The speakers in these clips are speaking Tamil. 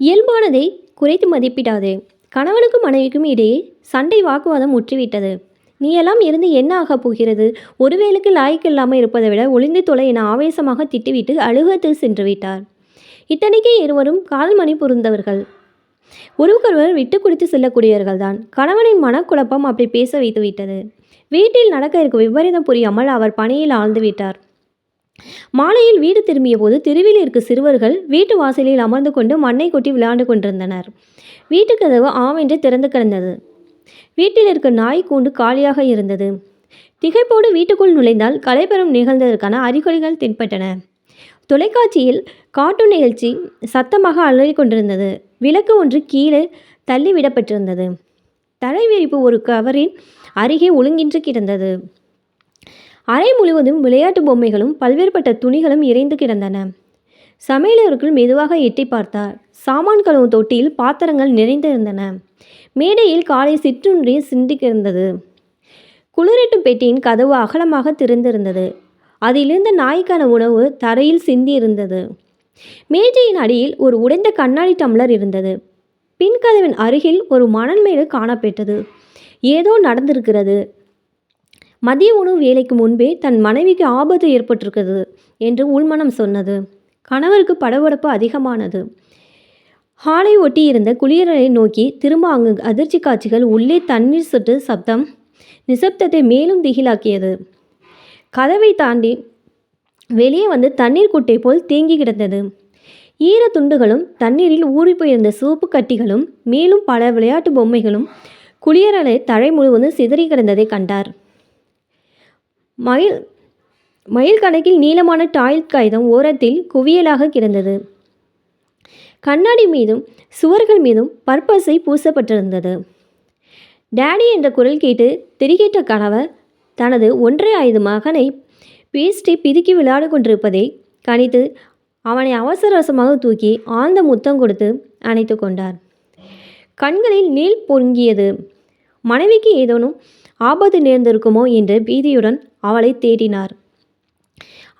இயல்பானதை குறைத்து மதிப்பிடாதே. கணவனுக்கும் மனைவிக்கும் இடையே சண்டை வாக்குவாதம் முற்றிவிட்டது. நீ எல்லாம் இருந்து என்ன ஆகப் போகிறது? ஒருவேளுக்கு லாய்க்கு இல்லாமல் இருப்பதை விட ஒளிந்து தொலை என ஆவேசமாக திட்டிவிட்டு அழுகத்து சென்று விட்டார். இத்தனைக்கு இருவரும் கால்மணி புரிந்தவர்கள். ஒருவருக்கொருவர் விட்டு கொடுத்து செல்லக்கூடியவர்கள் தான். கணவனின் மனக்குழப்பம் அப்படி பேச வைத்து விட்டது வீட்டில் நடக்க இருக்கும் விபரீதம் புரியாமல் அவர் பணியில் ஆழ்ந்து விட்டார். மாலையில் வீடு திரும்பிய போது தெருவில் இருக்க சிறுவர்கள் வீட்டு வாசலில் அமர்ந்து கொண்டு மண்ணை கொட்டி விளையாண்டு கொண்டிருந்தனர். வீட்டு கதவு ஆவென்று திறந்து கிடந்தது. வீட்டில் இருக்க நாய் கூண்டு காலியாக இருந்தது. திகைப்போடு வீட்டுக்குள் நுழைந்தால் கலைபெறும் நிகழ்ந்ததற்கான அறிகுறிகள் தென்பட்டன. தொலைக்காட்சியில் காட்டூன் நிகழ்ச்சி சத்தமாக அலறிக் கொண்டிருந்தது. விளக்கு ஒன்று கீழே தள்ளிவிடப்பட்டிருந்தது. தலைவிரிப்பு ஒரு கவரின் அருகே ஒழுங்கின்று கிடந்தது. அறை முழுவதும் விளையாட்டு பொம்மைகளும் பல்வேறுபட்ட துணிகளும் இறைந்து கிடந்தன. சமையலருக்குள் மெதுவாக எட்டி பார்த்தார். சாமான் கழுவும் தொட்டியில் பாத்திரங்கள் நிறைந்திருந்தன. மேடையில் காலை சிற்றுன்றி சிந்தி கிடந்தது. குளிரட்டும் பெட்டியின் கதவு அகலமாக திறந்திருந்தது. அதிலிருந்த நாய்க்கான உணவு தரையில் சிந்தி இருந்தது மேஜையின் அடியில் ஒரு உடைந்த கண்ணாடி டம்ளர் இருந்தது. பின்கதவின் அருகில் ஒரு மணல் மேடு காணப்பெற்றது. ஏதோ நடந்திருக்கிறது. மதிய உணவு வேலைக்கு முன்பே தன் மனைவிக்கு ஆபத்து ஏற்பட்டிருக்கிறது என்று உள்மனம் சொன்னது. கணவருக்கு படபடப்பு அதிகமானது. ஹாலை ஒட்டியிருந்த குளியலறை நோக்கி திரும்ப அங்கு அதிர்ச்சி காட்சிகள் உள்ளே தண்ணீர் சொட்டு சப்தம் நிசப்தத்தை மேலும் திகிலாக்கியது. கதவை தாண்டி வெளியே வந்து தண்ணீர் குட்டை போல் தேங்கி கிடந்தது. ஈர துண்டுகளும் தண்ணீரில் ஊறிப்போயிருந்த சோப்பு கட்டிகளும் மேலும் பல விளையாட்டு பொம்மைகளும் குளியரலை தழை முழுவதும் சிதறி கிடந்ததை கண்டார். மயில் மயில் கணக்கில் நீளமான டாய்லெட் காகிதம் ஓரத்தில் குவியலாக கிடந்தது. கண்ணாடி மீதும் சுவர்கள் மீதும் பர்பஸை பூசப்பட்டிருந்தது. டேடி என்ற குரல் கேட்டு திரிகேட்ட கணவர் தனது ஒன்றரை ஐந்து மகனை பேஸ்டை பிதுக்கி விளையாடு கொண்டிருப்பதை கணித்து அவனை அவசர அவசரமாக தூக்கி ஆழ்ந்த முத்தம் கொடுத்து அணைத்து கொண்டார். கண்களில் நீள் பொங்கியது. மனைவிக்கு ஏதேனும் ஆபத்து நேர்ந்திருக்குமோ என்ற பீதியுடன் அவளை தேடினார்.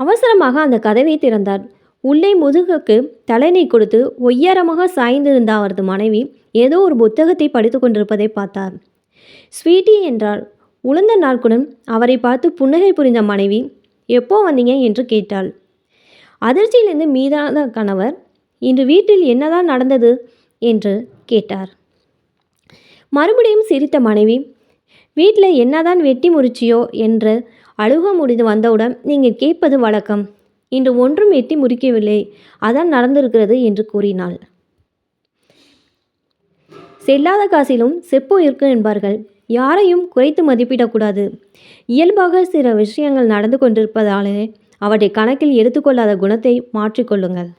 அவசரமாக அந்த கதவை திறந்தார். உள்ளே முதுகுக்கு தலைனை கொடுத்து ஒய்யாரமாக சாய்ந்திருந்த அவரது மனைவி ஏதோ ஒரு புத்தகத்தை படித்து கொண்டிருப்பதை பார்த்தார். ஸ்வீட்டி என்றார் உளுந்த நாட்குடன் அவரை பார்த்து புன்னகை புரிந்த மனைவி எப்போ வந்தீங்க? என்று கேட்டாள். அதிர்ச்சியிலிருந்து மீதான கணவர் இன்று வீட்டில் என்னதான் நடந்தது? என்று கேட்டார். மறுபடியும் சிரித்த மனைவி வீட்டில் என்னதான் வெட்டி முறிச்சியோ என்று அழுக முடிந்து வந்தவுடன் நீங்கள் கேட்பது வழக்கம். இன்று ஒன்றும் வெட்டி முறிக்கவில்லை. அதான் நடந்திருக்கிறது என்று கூறினாள். செல்லாத காசிலும் செப்பு இருக்கும் என்பார்கள். யாரையும் குறைத்து மதிப்பிடக்கூடாது. இயல்பாக சில விஷயங்கள் நடந்து கொண்டிருப்பதாலே அவற்றை கணக்கில் எடுத்துக்கொள்ளாத குணத்தை மாற்றிக்கொள்ளுங்கள்.